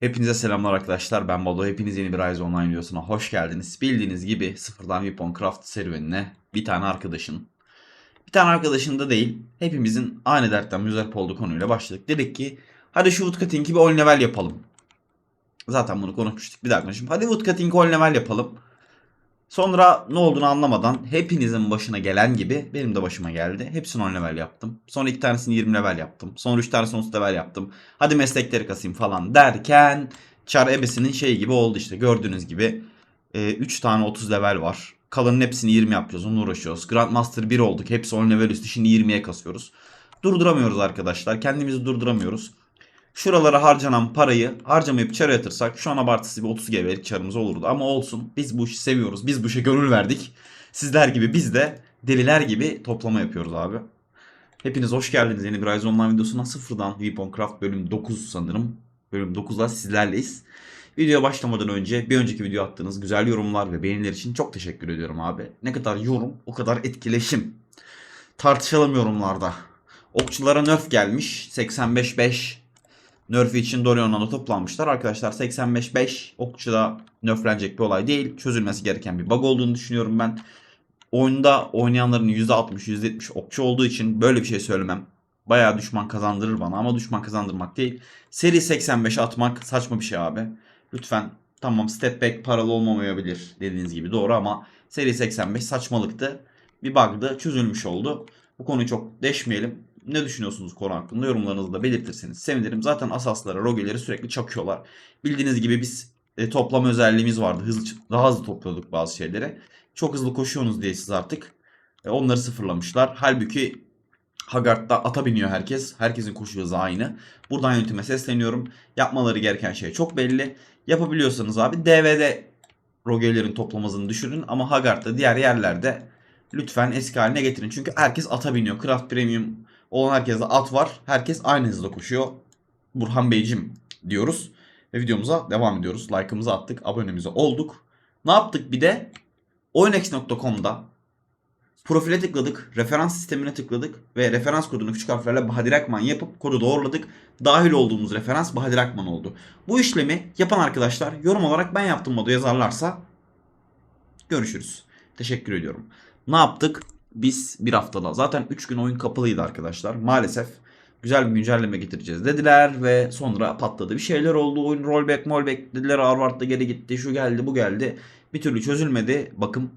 Hepinize selamlar arkadaşlar. Ben Bado. Hepiniz yeni bir Rise Online videosuna hoş geldiniz. Bildiğiniz gibi sıfırdan Weapon Craft serüvenine bir tane arkadaşın, bir tane arkadaşın da değil, hepimizin aynı dertten müzdarip olduğu konuyla başladık. Dedik ki hadi şu Woodcutting'i bir 10 level yapalım. Zaten bunu konuşmuştuk bir dakika. Şimdi hadi Woodcutting'i 10 level yapalım. Sonra ne olduğunu anlamadan hepinizin başına gelen gibi benim de başıma geldi. Hepsini 10 level yaptım. Sonra iki tanesini 20 level yaptım. Sonra 3 tanesini 30 level yaptım. Hadi meslekleri kasayım falan derken Char ebesinin şeyi gibi oldu işte gördüğünüz gibi. 3 tane 30 level var. Kalanın hepsini 20 yapacağız. Onunla uğraşıyoruz. Grandmaster 1 olduk. Hepsi 10 level üstü. Şimdi 20'ye kasıyoruz. Durduramıyoruz arkadaşlar. Kendimizi durduramıyoruz. Şuralara harcanan parayı harcamayıp çara yatırsak şu an abartısı bir 30 GB'lik çarımız olurdu. Ama olsun biz bu işi seviyoruz. Biz bu işe gönül verdik. Sizler gibi biz de deliler gibi toplama yapıyoruz abi. Hepiniz hoş geldiniz yeni bir Rise Online videosuna. Sıfırdan Weapon Craft bölüm 9 sanırım. Bölüm 9'da sizlerleyiz. Videoya başlamadan önce bir önceki video attığınız güzel yorumlar ve beğeniler için çok teşekkür ediyorum abi. Ne kadar yorum o kadar etkileşim. Tartışalım yorumlarda. Okçulara nerf gelmiş. 85-5 Nerf için Dorion'la toplanmışlar. Arkadaşlar 85-5 okçuda nerflenecek bir olay değil. Çözülmesi gereken bir bug olduğunu düşünüyorum ben. Oyunda oynayanların %60, %70 okçu olduğu için böyle bir şey söylemem. Bayağı düşman kazandırır bana ama düşman kazandırmak değil. Seri 85 atmak saçma bir şey abi. Lütfen tamam step back paralı olmamayabilir dediğiniz gibi doğru ama seri 85 saçmalıktı. Bir bug'dı çözülmüş oldu. Bu konuyu çok deşmeyelim. Ne düşünüyorsunuz konu hakkında yorumlarınızı da belirtirseniz sevinirim. Zaten asaslara, rogeleri sürekli çakıyorlar. Bildiğiniz gibi biz e, toplama özelliğimiz vardı. Hızlı, daha hızlı topluyorduk bazı şeyleri. Çok hızlı koşuyorsunuz diye siz artık. E, onları sıfırlamışlar. Halbuki Haggard'da ata biniyor herkes. Herkesin koşu hızı aynı. Buradan yönetime sesleniyorum. Yapmaları gereken şey çok belli. Yapabiliyorsanız abi DVD rogelerin toplamasını düşürün. Ama Haggard'da diğer yerlerde lütfen eski haline getirin. Çünkü herkes ata biniyor. Craft Premium olan herkeste at var. Herkes aynı hızda koşuyor. Burhan Beyciğim diyoruz. Ve videomuza devam ediyoruz. Like'ımızı attık. Abonemize olduk. Ne yaptık bir de? Oynex.com'da profile tıkladık. Referans sistemine tıkladık. Ve referans kodunu küçük harflerle Bahadır Akman yapıp kodu doğruladık. Dahil olduğumuz referans Bahadır Akman oldu. Bu işlemi yapan arkadaşlar yorum olarak ben yaptım modu yazarlarsa görüşürüz. Teşekkür ediyorum. Ne yaptık? Biz bir haftada zaten 3 gün oyun kapalıydı arkadaşlar. Maalesef güzel bir güncelleme getireceğiz dediler ve sonra patladı. Bir şeyler oldu. Oyun rollback rollback dediler. Harvard'da geri gitti. Şu geldi bu geldi. Bir türlü çözülmedi. Bakın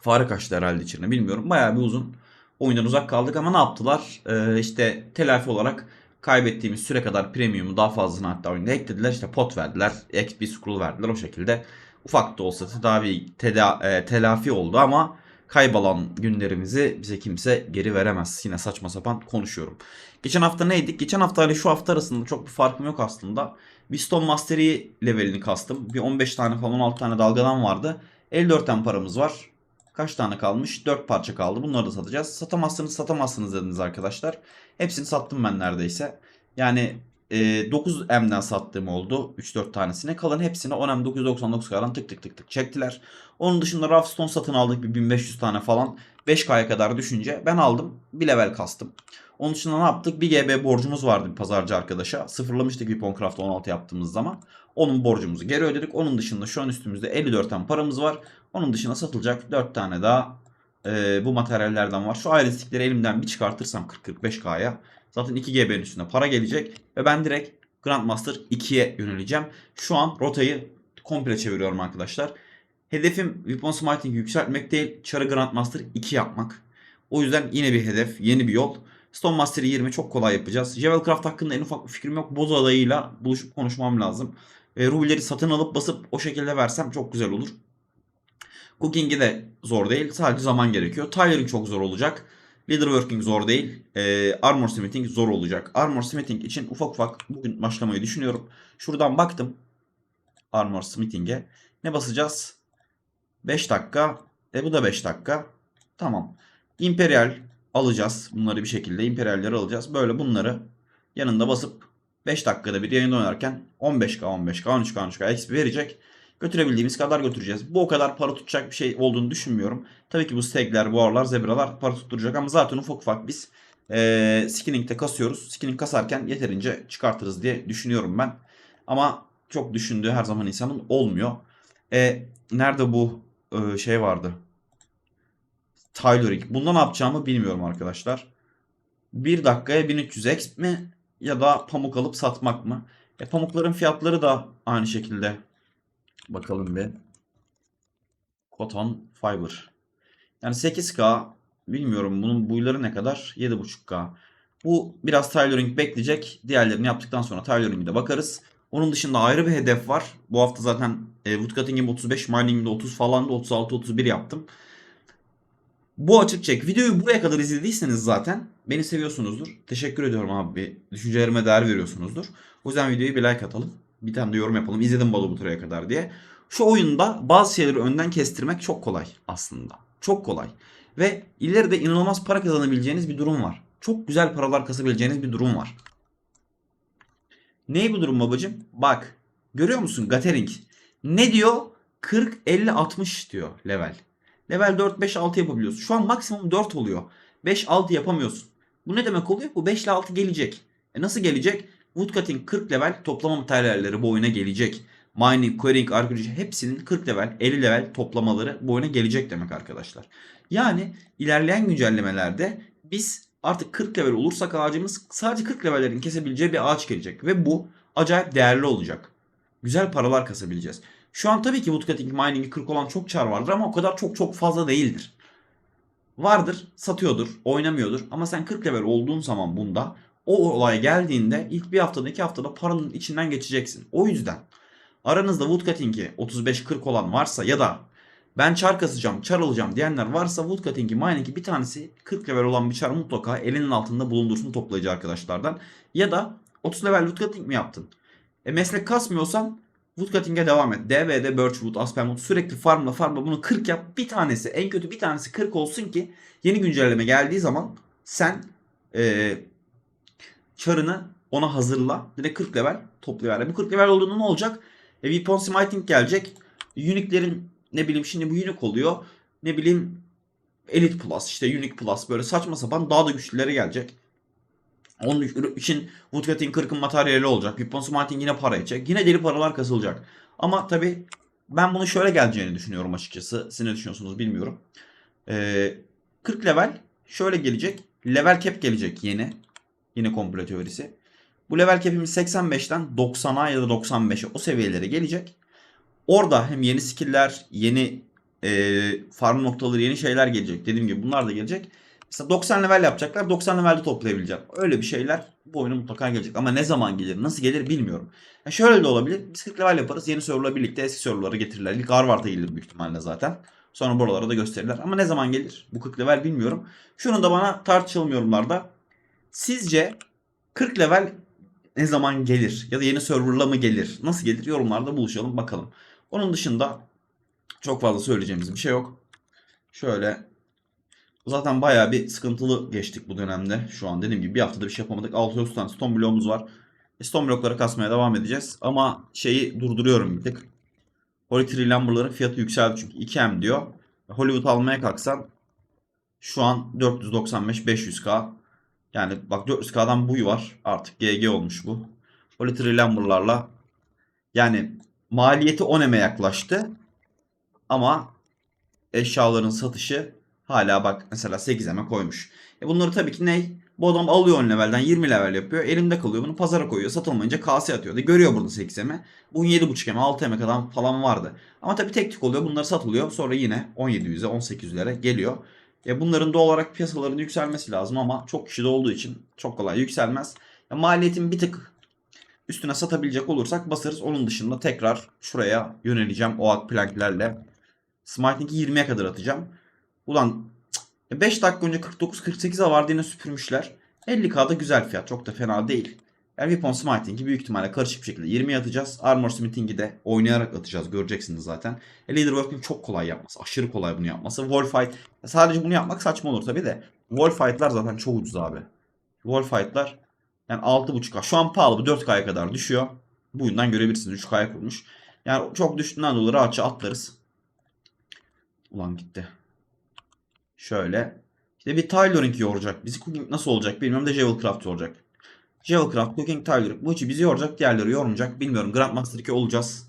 fare kaçtı herhalde içine bilmiyorum. Bayağı bir uzun oyundan uzak kaldık ama ne yaptılar? Ee, işte telafi olarak kaybettiğimiz süre kadar premium'u daha fazlasını hatta oyunda eklediler. İşte pot verdiler. XP scroll verdiler o şekilde. Ufak da olsa tedavi, teda, e, telafi oldu ama kaybolan günlerimizi bize kimse geri veremez. Yine saçma sapan konuşuyorum. Geçen hafta neydik? Geçen hafta ile şu hafta arasında çok bir farkım yok aslında. Wisdom Mastery levelini kastım. Bir 15 tane falan 16 tane dalgadan vardı. 54 tane paramız var. Kaç tane kalmış? 4 parça kaldı. Bunları da satacağız. Satamazsınız satamazsınız dediniz arkadaşlar. Hepsini sattım ben neredeyse. Yani e, 9M'den sattığım oldu. 3-4 tanesine. Kalan hepsine 10M 999 karan tık tık tık tık çektiler. Onun dışında Rafstone satın aldık bir 1500 tane falan. 5K'ya kadar düşünce ben aldım. Bir level kastım. Onun dışında ne yaptık? Bir GB borcumuz vardı bir pazarcı arkadaşa. Sıfırlamıştık Weaponcraft 16 yaptığımız zaman. Onun borcumuzu geri ödedik. Onun dışında şu an üstümüzde 54 tane paramız var. Onun dışında satılacak 4 tane daha e, bu materyallerden var. Şu ayrıstikleri elimden bir çıkartırsam 40-45K'ya zaten 2 GB'nin üstünde para gelecek. Ve ben direkt Grandmaster 2'ye yöneleceğim. Şu an rotayı komple çeviriyorum arkadaşlar. Hedefim Weapon Smiting yükseltmek değil, Charı Grandmaster 2 yapmak. O yüzden yine bir hedef, yeni bir yol. Stone Master 20 çok kolay yapacağız. Javelcraft hakkında en ufak bir fikrim yok. Boz adayıyla buluşup konuşmam lazım. E, Ruby'leri satın alıp basıp o şekilde versem çok güzel olur. Cooking'i de zor değil. Sadece zaman gerekiyor. Tiling çok zor olacak. Leaderworking zor değil. E, Armor Smithing zor olacak. Armor Smithing için ufak ufak bugün başlamayı düşünüyorum. Şuradan baktım. Armor Smithing'e. Ne basacağız? 5 dakika. E bu da 5 dakika. Tamam. Imperial alacağız. Bunları bir şekilde imperialleri alacağız. Böyle bunları yanında basıp 5 dakikada bir yayında oynarken 15k 15k 13k 13k XP verecek. Götürebildiğimiz kadar götüreceğiz. Bu o kadar para tutacak bir şey olduğunu düşünmüyorum. Tabii ki bu stegler, boğarlar, zebralar para tutturacak ama zaten ufak ufak biz ee, skinning'de kasıyoruz. Skinning kasarken yeterince çıkartırız diye düşünüyorum ben. Ama çok düşündüğü her zaman insanın olmuyor. E, nerede bu e, şey vardı? Tayloring. Bunda ne yapacağımı bilmiyorum arkadaşlar. 1 dakikaya 1300 exp mi ya da pamuk alıp satmak mı? E, pamukların fiyatları da aynı şekilde. Bakalım bir. Cotton Fiber. Yani 8K bilmiyorum bunun buyları ne kadar? 7.5K. Bu biraz tailoring bekleyecek. Diğerlerini yaptıktan sonra tailoring'e de bakarız. Onun dışında ayrı bir hedef var. Bu hafta zaten e, woodcutting'im 35, mining'imde 30 falan da 36-31 yaptım. Bu açık çek. Videoyu buraya kadar izlediyseniz zaten beni seviyorsunuzdur. Teşekkür ediyorum abi. Düşüncelerime değer veriyorsunuzdur. O yüzden videoyu bir like atalım. Bir tane de yorum yapalım. İzledim balı bu buraya kadar diye. Şu oyunda bazı şeyleri önden kestirmek çok kolay aslında. Çok kolay. Ve ileride inanılmaz para kazanabileceğiniz bir durum var. Çok güzel paralar kasabileceğiniz bir durum var. Ney bu durum babacım? Bak. Görüyor musun Gathering? Ne diyor? 40, 50, 60 diyor level. Level 4, 5, 6 yapabiliyorsun. Şu an maksimum 4 oluyor. 5, 6 yapamıyorsun. Bu ne demek oluyor? Bu 5 ile 6 gelecek. E nasıl gelecek? Woodcutting 40 level toplama materyalleri bu oyuna gelecek. Mining, Quarrying, Arkeoloji hepsinin 40 level, 50 level toplamaları bu oyuna gelecek demek arkadaşlar. Yani ilerleyen güncellemelerde biz artık 40 level olursak ağacımız sadece 40 levellerin kesebileceği bir ağaç gelecek. Ve bu acayip değerli olacak. Güzel paralar kasabileceğiz. Şu an tabii ki Woodcutting Mining'i 40 olan çok çar vardır ama o kadar çok çok fazla değildir. Vardır, satıyordur, oynamıyordur ama sen 40 level olduğun zaman bunda o olay geldiğinde ilk bir haftada iki haftada paranın içinden geçeceksin. O yüzden aranızda Woodcutting'i 35-40 olan varsa ya da ben çar kasacağım, çar alacağım diyenler varsa Woodcutting'i, Mining'i bir tanesi 40 level olan bir çar mutlaka elinin altında bulundursun toplayıcı arkadaşlardan. Ya da 30 level Woodcutting mi yaptın? E meslek kasmıyorsan Woodcutting'e devam et. DV'de Birchwood, Aspenwood sürekli farmla farmla bunu 40 yap. Bir tanesi en kötü bir tanesi 40 olsun ki yeni güncelleme geldiği zaman sen e, çarını ona hazırla. Direkt 40 level toplayıver. Bu 40 level olduğunda ne olacak? E, Weapon Smiting gelecek. Unique'lerin ne bileyim şimdi bu unique oluyor. Ne bileyim Elite Plus işte Unique Plus böyle saçma sapan daha da güçlüleri gelecek. Onun için Woodcutting 40'ın materyali olacak. Weapon Smiting yine para edecek. Yine deli paralar kasılacak. Ama tabi ben bunu şöyle geleceğini düşünüyorum açıkçası. Siz ne düşünüyorsunuz bilmiyorum. Ee, 40 level şöyle gelecek. Level cap gelecek yeni. Yine komple teorisi. Bu level cap'imiz 85'ten 90'a ya da 95'e o seviyelere gelecek. Orada hem yeni skill'ler, yeni e, farm noktaları, yeni şeyler gelecek. Dediğim gibi bunlar da gelecek. Mesela 90 level yapacaklar. 90 levelde toplayabilecek. Öyle bir şeyler bu oyuna mutlaka gelecek. Ama ne zaman gelir, nasıl gelir bilmiyorum. Yani şöyle de olabilir. Biz 40 level yaparız. Yeni serverla birlikte eski serverlara getirirler. İlk Harvard'a gelir büyük ihtimalle zaten. Sonra buralara da gösterirler. Ama ne zaman gelir? Bu 40 level bilmiyorum. Şunu da bana tartışalım yorumlarda. Sizce 40 level ne zaman gelir? Ya da yeni serverla mı gelir? Nasıl gelir? Yorumlarda buluşalım bakalım. Onun dışında çok fazla söyleyeceğimiz bir şey yok. Şöyle zaten bayağı bir sıkıntılı geçtik bu dönemde. Şu an dediğim gibi bir haftada bir şey yapamadık. 600 tane stone bloğumuz var. E, stone blokları kasmaya devam edeceğiz. Ama şeyi durduruyorum bir tık. Holy Tree Lumber'ların fiyatı yükseldi çünkü 2M diyor. Hollywood almaya kalksan şu an 495-500k. Yani bak 400k'dan buy var. Artık GG olmuş bu. Holy Tree Lumber'larla yani maliyeti 10M'e yaklaştı. Ama eşyaların satışı hala bak mesela 8M'e koymuş. E bunları tabii ki ne? Bu adam alıyor 10 levelden 20 level yapıyor. Elinde kalıyor. Bunu pazara koyuyor. Satılmayınca kase atıyor. De görüyor burada 8M'e. Bugün 7.5M'e 6M'e kadar falan vardı. Ama tabii tek tük oluyor. Bunlar satılıyor. Sonra yine 1700'e 1800'lere geliyor. E bunların doğal olarak piyasaların yükselmesi lazım ama çok kişi de olduğu için çok kolay yükselmez. Ya maliyetin bir tık üstüne satabilecek olursak basarız. Onun dışında tekrar şuraya yöneleceğim oak planklerle. Smiting'i 20'ye kadar atacağım. Ulan 5 dakika önce 49-48'e vardı yine süpürmüşler. 50k'da güzel fiyat. Çok da fena değil. Yani Weapon Smiting'i büyük ihtimalle karışık bir şekilde 20'ye atacağız. Armor Smithing'i de oynayarak atacağız. Göreceksiniz zaten. E, Leader Working çok kolay yapması. Aşırı kolay bunu yapması. Wallfight. Sadece bunu yapmak saçma olur tabi de. Wallfight'lar zaten çok ucuz abi. Wallfight'lar yani 6.5K. Şu an pahalı. Bu 4K'ya kadar düşüyor. Bu yüzden görebilirsiniz. 3K'ya kurmuş. Yani çok düştüğünden dolayı rahatça atlarız. Ulan gitti. Şöyle. İşte bir Tailoring yoracak. Bizi nasıl olacak bilmiyorum da Javelcraft yoracak. Geocraft, Cooking Tiger. Bu içi bizi yoracak, diğerleri yormayacak. Bilmiyorum. Grandmaster 2 olacağız.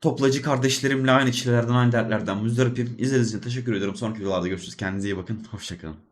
Toplacı kardeşlerimle aynı çilelerden, aynı dertlerden müzdaripim. İzlediğiniz için teşekkür ediyorum. Sonraki videolarda görüşürüz. Kendinize iyi bakın. Hoşçakalın.